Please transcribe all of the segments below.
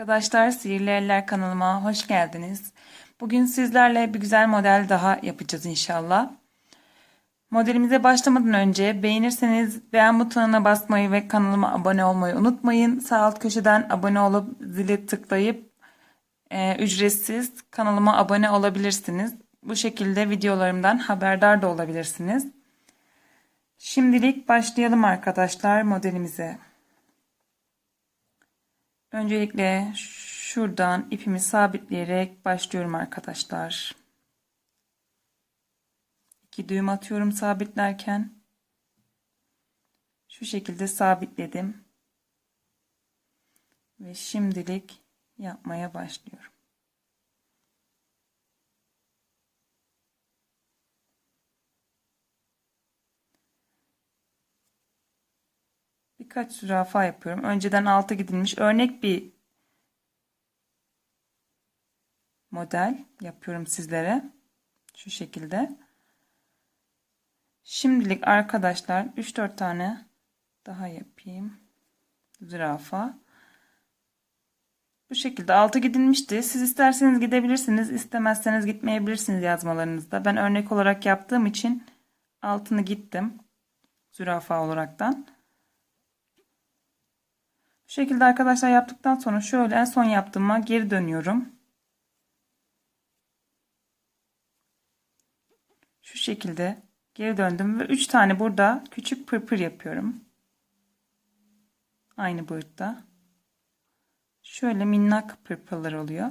Arkadaşlar Sihirli Eller kanalıma hoş geldiniz. Bugün sizlerle bir güzel model daha yapacağız inşallah. Modelimize başlamadan önce beğenirseniz beğen butonuna basmayı ve kanalıma abone olmayı unutmayın. Sağ alt köşeden abone olup zili tıklayıp e, ücretsiz kanalıma abone olabilirsiniz. Bu şekilde videolarımdan haberdar da olabilirsiniz. Şimdilik başlayalım arkadaşlar modelimize. Öncelikle şuradan ipimi sabitleyerek başlıyorum arkadaşlar. İki düğüm atıyorum sabitlerken. Şu şekilde sabitledim. Ve şimdilik yapmaya başlıyorum. Birkaç zürafa yapıyorum. Önceden alta gidilmiş örnek bir model yapıyorum sizlere. Şu şekilde. Şimdilik arkadaşlar 3-4 tane daha yapayım. Zürafa. Bu şekilde altı gidilmişti. Siz isterseniz gidebilirsiniz. istemezseniz gitmeyebilirsiniz yazmalarınızda. Ben örnek olarak yaptığım için altını gittim. Zürafa olaraktan. Bu şekilde arkadaşlar yaptıktan sonra şöyle en son yaptığıma geri dönüyorum. Şu şekilde geri döndüm ve 3 tane burada küçük pırpır yapıyorum. Aynı boyutta. Şöyle minnak pırpırlar oluyor.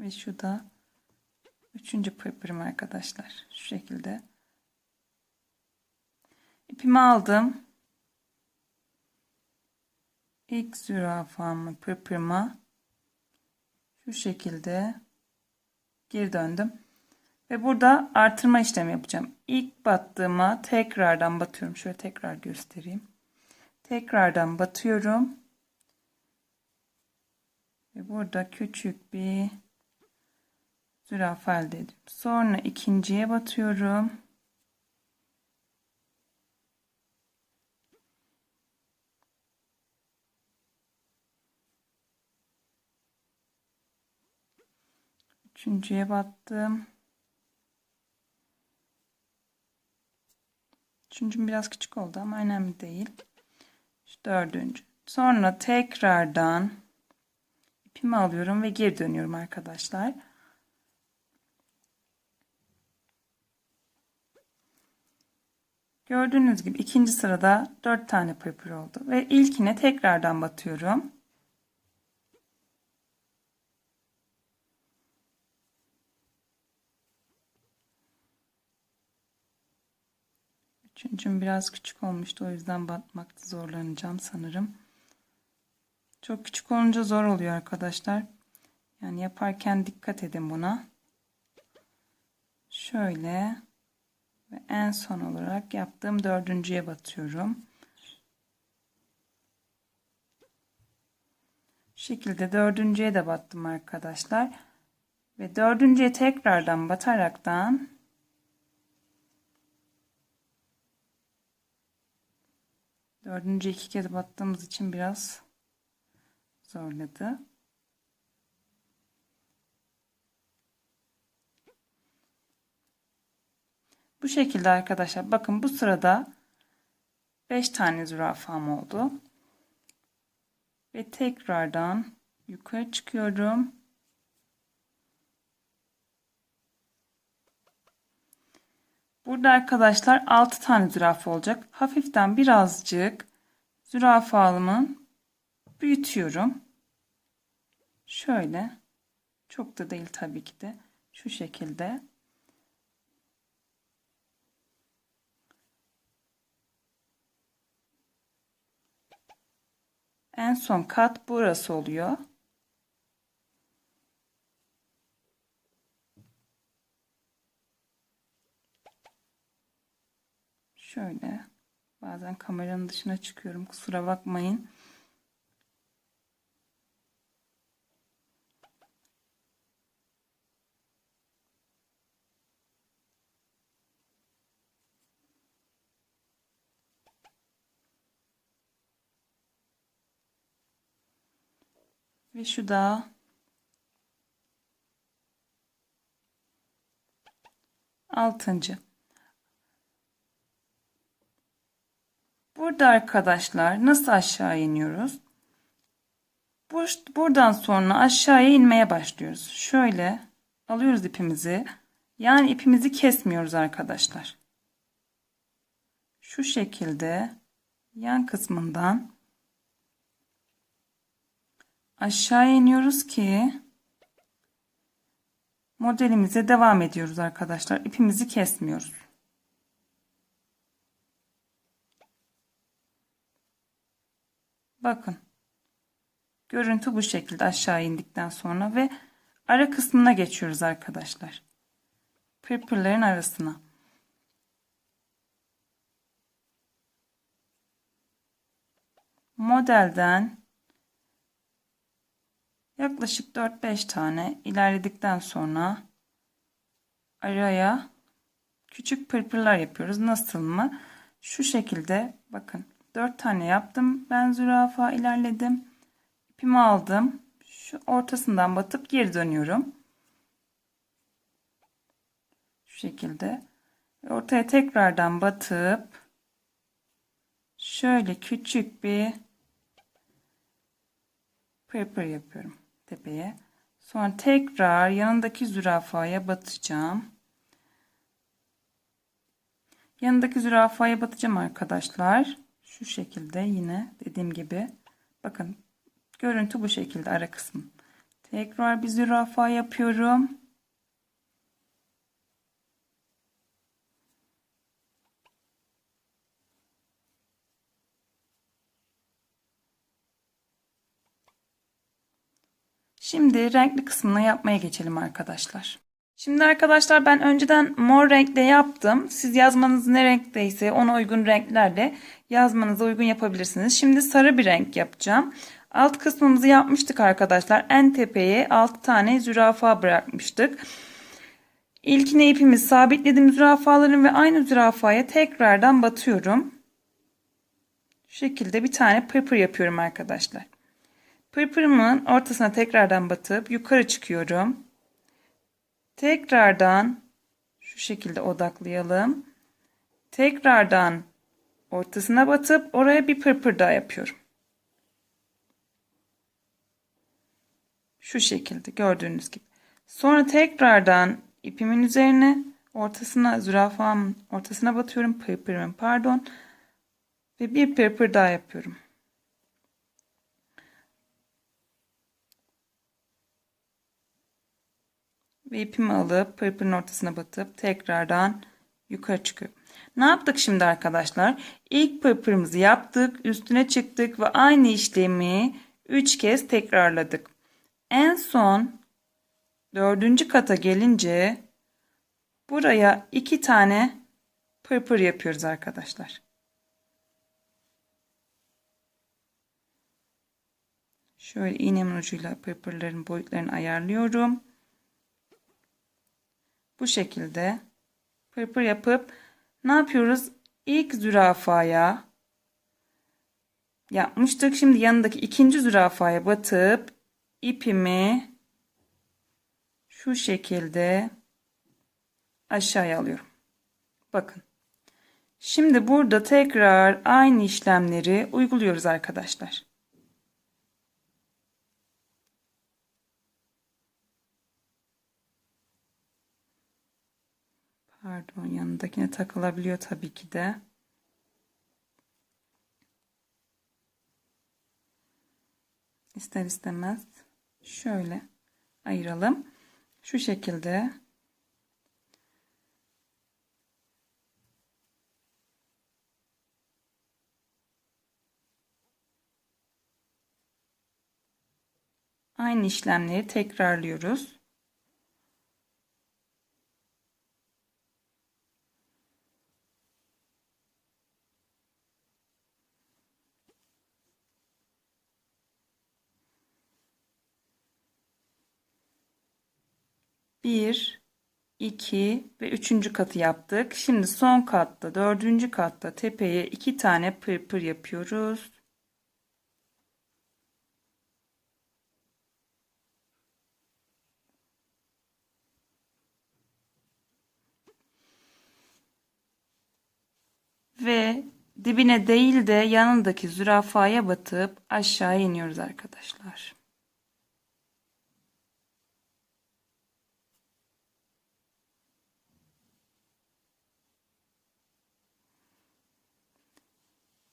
Ve şu da üçüncü pırpırım arkadaşlar. Şu şekilde. İpimi aldım. İlk zürafamı pırpırma şu şekilde geri döndüm. Ve burada artırma işlemi yapacağım. İlk battığıma tekrardan batıyorum. Şöyle tekrar göstereyim. Tekrardan batıyorum. Ve burada küçük bir zürafa elde ediyorum. Sonra ikinciye batıyorum. Üçüncüye battım. Üçüncüm biraz küçük oldu ama önemli değil. Şu dördüncü. Sonra tekrardan ipimi alıyorum ve geri dönüyorum arkadaşlar. Gördüğünüz gibi ikinci sırada 4 tane pırpır oldu. Ve ilkine tekrardan batıyorum. Üçüncüm biraz küçük olmuştu. O yüzden batmakta zorlanacağım sanırım. Çok küçük olunca zor oluyor arkadaşlar. Yani yaparken dikkat edin buna. Şöyle. Ve en son olarak yaptığım dördüncüye batıyorum. Şekilde dördüncüye de battım arkadaşlar. Ve dördüncüye tekrardan bataraktan dördüncü iki kez battığımız için biraz zorladı. Bu şekilde arkadaşlar bakın bu sırada 5 tane zürafam oldu. Ve tekrardan yukarı çıkıyorum. Burada arkadaşlar 6 tane zürafa olacak. Hafiften birazcık zürafalımı büyütüyorum. Şöyle. Çok da değil tabii ki de. Şu şekilde. En son kat burası oluyor. Şöyle. Bazen kameranın dışına çıkıyorum. Kusura bakmayın. Ve şu da altıncı. Burada arkadaşlar nasıl aşağı iniyoruz? Buradan sonra aşağıya inmeye başlıyoruz. Şöyle alıyoruz ipimizi. Yani ipimizi kesmiyoruz arkadaşlar. Şu şekilde yan kısmından aşağı iniyoruz ki modelimize devam ediyoruz arkadaşlar. İpimizi kesmiyoruz. Bakın. Görüntü bu şekilde aşağı indikten sonra ve ara kısmına geçiyoruz arkadaşlar. Pırpırların arasına. Modelden yaklaşık 4-5 tane ilerledikten sonra araya küçük pırpırlar yapıyoruz. Nasıl mı? Şu şekilde bakın 4 tane yaptım. Ben zürafa ilerledim. İpimi aldım. Şu ortasından batıp geri dönüyorum. Şu şekilde. Ortaya tekrardan batıp şöyle küçük bir pırpır yapıyorum tepeye. Sonra tekrar yanındaki zürafaya batacağım. Yanındaki zürafaya batacağım arkadaşlar. Şu şekilde yine dediğim gibi. Bakın görüntü bu şekilde ara kısmı. Tekrar bir zürafa yapıyorum. Şimdi renkli kısmını yapmaya geçelim arkadaşlar. Şimdi arkadaşlar ben önceden mor renkle yaptım. Siz yazmanız ne renkteyse ona uygun renklerle yazmanıza uygun yapabilirsiniz. Şimdi sarı bir renk yapacağım. Alt kısmımızı yapmıştık arkadaşlar. En tepeye 6 tane zürafa bırakmıştık. İlkine ipimizi sabitledim zürafaların ve aynı zürafaya tekrardan batıyorum. Şu şekilde bir tane pırpır yapıyorum arkadaşlar. Pırpırımın ortasına tekrardan batıp yukarı çıkıyorum. Tekrardan şu şekilde odaklayalım. Tekrardan ortasına batıp oraya bir pırpır daha yapıyorum. Şu şekilde gördüğünüz gibi. Sonra tekrardan ipimin üzerine ortasına zürafamın ortasına batıyorum. Pırpırımın pardon. Ve bir pırpır daha yapıyorum. Ve ipimi alıp pırpırın ortasına batıp tekrardan yukarı çıkıyorum. Ne yaptık şimdi arkadaşlar? İlk pırpırımızı yaptık. Üstüne çıktık ve aynı işlemi 3 kez tekrarladık. En son dördüncü kata gelince buraya iki tane pırpır yapıyoruz arkadaşlar. Şöyle iğnemin ucuyla pırpırların boyutlarını ayarlıyorum. Bu şekilde pırpır yapıp ne yapıyoruz? İlk zürafaya yapmıştık. Şimdi yanındaki ikinci zürafaya batıp ipimi şu şekilde aşağıya alıyorum. Bakın. Şimdi burada tekrar aynı işlemleri uyguluyoruz arkadaşlar. Pardon yanındakine takılabiliyor tabii ki de. İster istemez şöyle ayıralım. Şu şekilde aynı işlemleri tekrarlıyoruz. 1, 2 ve 3. katı yaptık. Şimdi son katta 4. katta tepeye 2 tane pırpır yapıyoruz. Ve dibine değil de yanındaki zürafaya batıp aşağı iniyoruz arkadaşlar.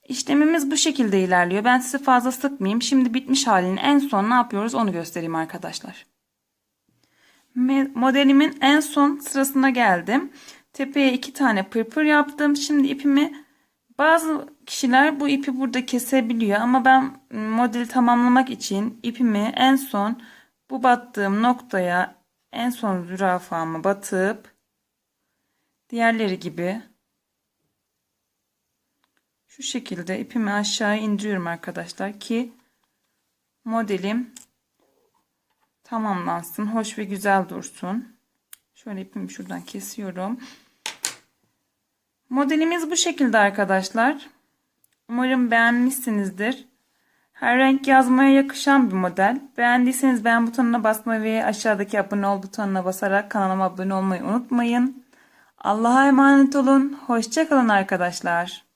İşlemimiz bu şekilde ilerliyor. Ben sizi fazla sıkmayayım. Şimdi bitmiş halini en son ne yapıyoruz onu göstereyim arkadaşlar. Modelimin en son sırasına geldim. Tepeye iki tane pırpır yaptım. Şimdi ipimi bazı kişiler bu ipi burada kesebiliyor ama ben modeli tamamlamak için ipimi en son bu battığım noktaya en son zürafamı batıp diğerleri gibi şu şekilde ipimi aşağı indiriyorum arkadaşlar ki modelim tamamlansın. Hoş ve güzel dursun. Şöyle ipimi şuradan kesiyorum. Modelimiz bu şekilde arkadaşlar. Umarım beğenmişsinizdir. Her renk yazmaya yakışan bir model. Beğendiyseniz beğen butonuna basmayı ve aşağıdaki abone ol butonuna basarak kanalıma abone olmayı unutmayın. Allah'a emanet olun. Hoşçakalın arkadaşlar.